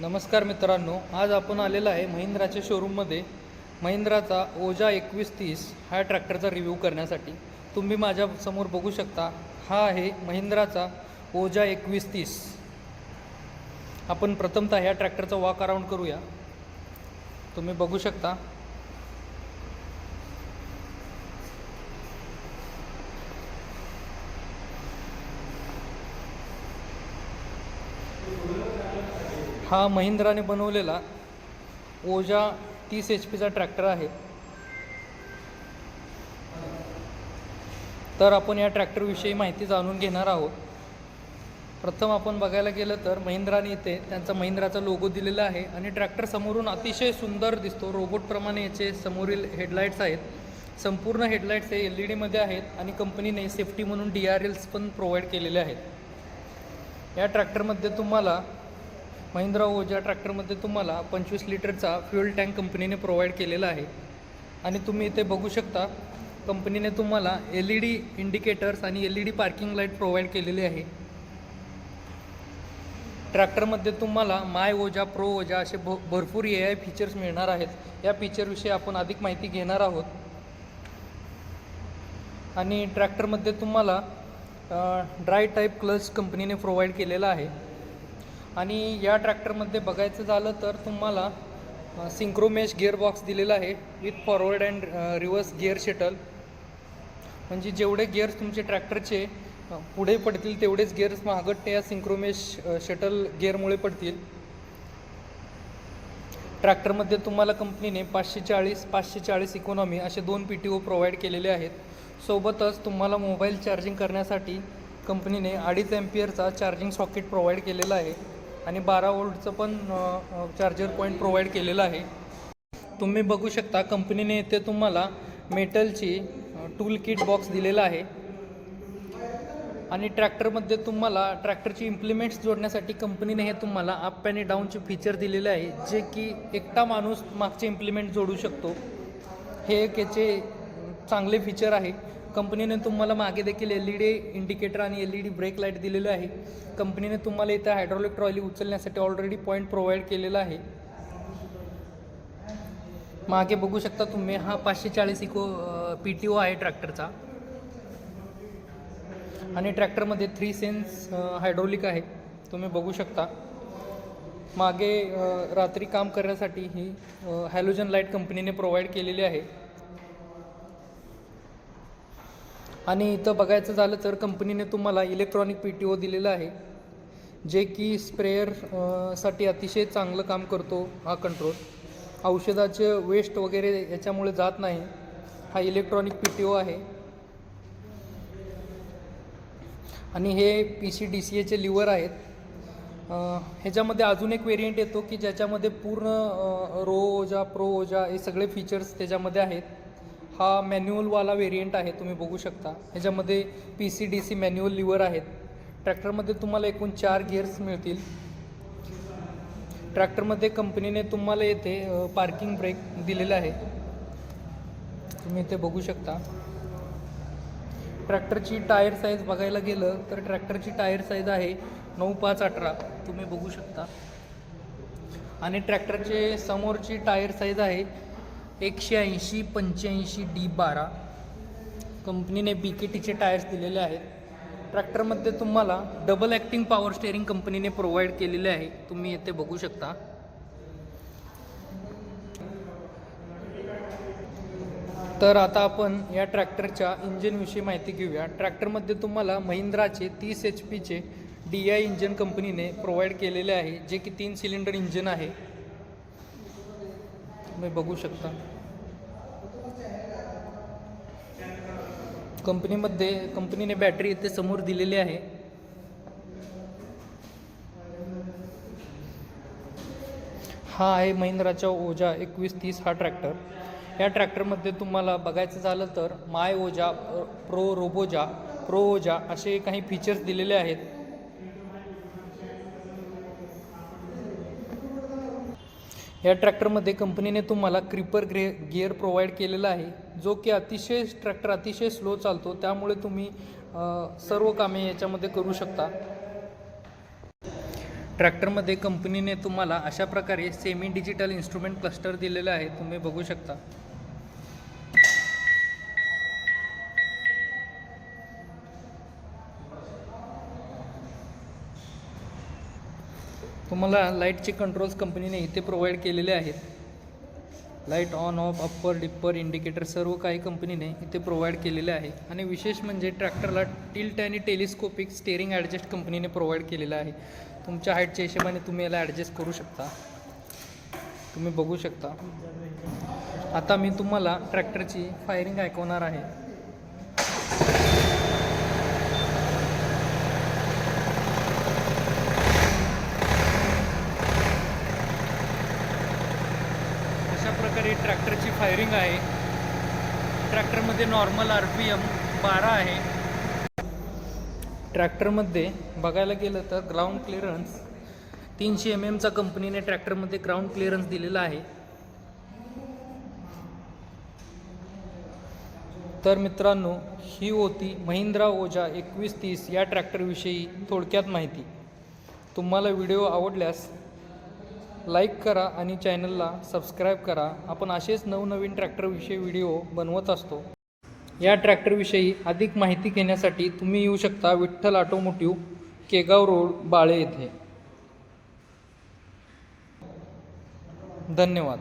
नमस्कार मित्रांनो आज आपण आलेला आहे महिंद्राच्या शोरूममध्ये महिंद्राचा ओजा एकवीस तीस हा ट्रॅक्टरचा रिव्ह्यू करण्यासाठी. तुम्ही माझ्यासमोर बघू शकता हा आहे महिंद्राचा ओजा एकवीस तीस. आपण प्रथमतः ह्या ट्रॅक्टरचा वॉक अराऊंड करूया. तुम्ही बघू शकता. हा महिंद्राने बनवलेला ओजा तीस एच पीचा ट्रॅक्टर आहे. तर आपण या ट्रॅक्टरविषयी माहिती जाणून घेणार आहोत. प्रथम आपण बघायला गेलं तर महिंद्राने इथे त्यांचा महिंद्राचा लोगो दिलेला आहे आणि ट्रॅक्टर समोरून अतिशय सुंदर दिसतो. रोबोटप्रमाणे याचे समोरील हेडलाईट्स आहेत. संपूर्ण हेडलाईट्स हे एल ई डीमध्ये आहेत आणि कंपनीने सेफ्टी म्हणून डी आर एल्स पण प्रोव्हाइड केलेले आहेत. या ट्रॅक्टरमध्ये तुम्हाला महिंद्रा ओजा ट्रॅक्टरमध्ये तुम्हाला पंचवीस लिटरचा फ्युअल टँक कंपनीने प्रोव्हाइड केलेला आहे. आणि तुम्ही इथे बघू शकता कंपनीने तुम्हाला एल ई डी इंडिकेटर्स आणि L E D parking light provide केलेली आहे. ट्रॅक्टरमध्ये तुम्हाला माय ओजा प्रो ओजा असे भ भरपूर ए आय फीचर्स मिळणार आहेत. या फीचरविषयी आपण अधिक माहिती घेणार आहोत. आणि ट्रॅक्टरमध्ये तुम्हाला ड्राय टाईप क्लच कंपनीने प्रोव्हाइड केलेला आहे. आणि या ट्रॅक्टरमध्ये बघायचं झालं तर तुम्हाला सिंक्रोमेश गिअरबॉक्स दिलेला आहे with forward and reverse gear shuttle म्हणजे जेवढे गिअर्स तुमचे ट्रॅक्टरचे पुढे पडतील तेवढेच गिअर्स महागट या सिंक्रोमेश शटल गिअरमुळे पडतील. ट्रॅक्टरमध्ये तुम्हाला कंपनीने पाचशे चाळीस पाचशे चाळीस इकॉनॉमी असे दोन पी टी ओ प्रोव्हाइड केलेले आहेत. सोबतच तुम्हाला मोबाईल चार्जिंग करण्यासाठी कंपनीने अडीच एम्पियरचा चार्जिंग सॉकेट प्रोव्हाइड केलेला आहे. आणि बारा वोल्टचं पण चार्जर पॉईंट प्रोव्हाइड केलेलं आहे. तुम्ही बघू शकता कंपनीने येथे तुम्हाला मेटलची टूल किट बॉक्स दिलेला आहे. आणि ट्रॅक्टरमध्ये तुम्हाला ट्रॅक्टरची इम्प्लिमेंट्स जोडण्यासाठी कंपनीने हे तुम्हाला अप आणि डाऊनचे फीचर दिलेले आहे जे की एकटा माणूस मागचे इम्प्लिमेंट जोडू शकतो. हे एक याचे चांगले फीचर आहे. कंपनीने तुम्हाला मागे देखील एल ई डी इंडिकेटर आणि L E D brake light दिलेलं आहे. कंपनीने तुम्हाला इथं हायड्रॉलिक ट्रॉली उचलण्यासाठी ऑलरेडी पॉईंट प्रोव्हाइड केलेला आहे. मागे बघू शकता तुम्ही हा पाचशे चाळीस इको पी टी ओ आहे ट्रॅक्टरचा आणि ट्रॅक्टरमध्ये थ्री सेन्स हायड्रोलिक आहे. तुम्ही बघू शकता. मागे रात्री काम करण्यासाठी ही हॅलोजन लाइट कंपनीने प्रोव्हाइड केलेली आहे. आणि इथं बघायचं झालं तर कंपनीने तुम्हाला इलेक्ट्रॉनिक पी टी ओ दिलेलं आहे जे की स्प्रेयरसाठी अतिशय चांगलं काम करतो हा कंट्रोल औषधाचे वेस्ट वगैरे याच्यामुळे जात नाही हा इलेक्ट्रॉनिक पी टी ओ आहे. आणि हे पी सी डी सी एचे लिव्हर आहेत. ह्याच्यामध्ये अजून एक वेरियंट येतो की ज्याच्यामध्ये पूर्ण रो ओजा प्रो ओजा हे सगळे फीचर्स त्याच्यामध्ये आहेत. हा मॅन्युअलवाला वेरियंट आहे तुम्ही बघू शकता. ह्याच्यामध्ये P C D C manual lever आहेत. ट्रॅक्टरमध्ये तुम्हाला एकूण चार गिअर्स मिळतील. ट्रॅक्टरमध्ये कंपनीने तुम्हाला येथे पार्किंग ब्रेक दिलेला आहे. तुम्ही इथे बघू शकता. ट्रॅक्टरची टायर साईज बघायला गेलं तर ट्रॅक्टरची टायर साईज आहे नऊ पाच अठरा. तुम्ही बघू शकता. आणि ट्रॅक्टरचे समोरची टायर साईज आहे एकशे ऐंशी पंच्याऐंशी डी बारा कंपनीने बी के टीचे टायर्स दिलेले आहेत. ट्रॅक्टरमध्ये तुम्हाला डबल ॲक्टिंग पॉवर स्टेअरिंग कंपनीने प्रोव्हाइड केलेले आहे. तुम्ही येथे बघू शकता. तर आता आपण या ट्रॅक्टरच्या इंजिनविषयी माहिती घेऊया. ट्रॅक्टरमध्ये तुम्हाला महिंद्राचे तीस एच पीचे डी आय इंजिन कंपनीने प्रोव्हाइड केलेले आहे जे की तीन सिलेंडर इंजिन आहे. तुम्ही बघू शकता. कंपनीमध्ये कंपनीने बॅटरी इथे समोर दिलेली आहे. हा आहे महिंद्राच्या ओजा एकवीस तीस हा ट्रॅक्टर या ट्रॅक्टरमध्ये तुम्हाला बघायचं झालं तर माय ओजा प्रो रोबोजा प्रो ओजा असे काही फीचर्स दिलेले आहेत. या ट्रॅक्टरमध्ये कंपनीने तुम्हाला क्रिपर ग्रे गिअर प्रोव्हाइड केलेला आहे जो की अतिशय ट्रॅक्टर अतिशय स्लो चालतो त्यामुळे तुम्ही सर्व कामे याच्यामध्ये करू शकता. ट्रॅक्टरमध्ये कंपनीने तुम्हाला अशा प्रकारे सेमी डिजिटल इन्स्ट्रुमेंट क्लस्टर दिलेलं आहे तुम्ही बघू शकता. तुम्हाला लाईटचे कंट्रोल्स कंपनीने इथे प्रोव्हाइड केलेले आहेत. Light on off upper dipper indicator सर्व काही कंपनीने इथे प्रोव्हाइड केलेले आहे. आणि विशेष म्हणजे ट्रॅक्टरला टिल्ट आणि टेलिस्कोपिक स्टेअरिंग ॲडजस्ट कंपनीने प्रोव्हाइड केलेलं आहे. तुमच्या हाईटच्या हिशोबाने तुम्ही याला ॲडजस्ट करू शकता. तुम्ही बघू शकता. आता मी तुम्हाला ट्रॅक्टरची फायरिंग ऐकवणार आहे अशा प्रकारे ट्रॅक्टरची फायरिंग आहे. ट्रॅक्टरमध्ये नॉर्मल आर पी एम बारा आहे. ट्रॅक्टरमध्ये बघायला गेलं तर ग्राउंड क्लिअरन्स तीनशे एम एमचा कंपनीने ट्रॅक्टरमध्ये ग्राउंड क्लिअरन्स दिलेला आहे. तर मित्रांनो ही होती महिंद्रा ओजा एकवीस तीस या ट्रॅक्टरविषयी थोडक्यात माहिती. तुम्हाला व्हिडिओ आवडल्यास लाईक करा आणि चॅनलला सबस्क्राईब करा. आपण असेच नवनवीन ट्रॅक्टरविषयी व्हिडिओ बनवत असतो. या ट्रॅक्टरविषयी अधिक माहिती घेण्यासाठी तुम्ही येऊ शकता विठ्ठल ऑटोमोटिव्ह केगाव रोड बाळे येथे. धन्यवाद.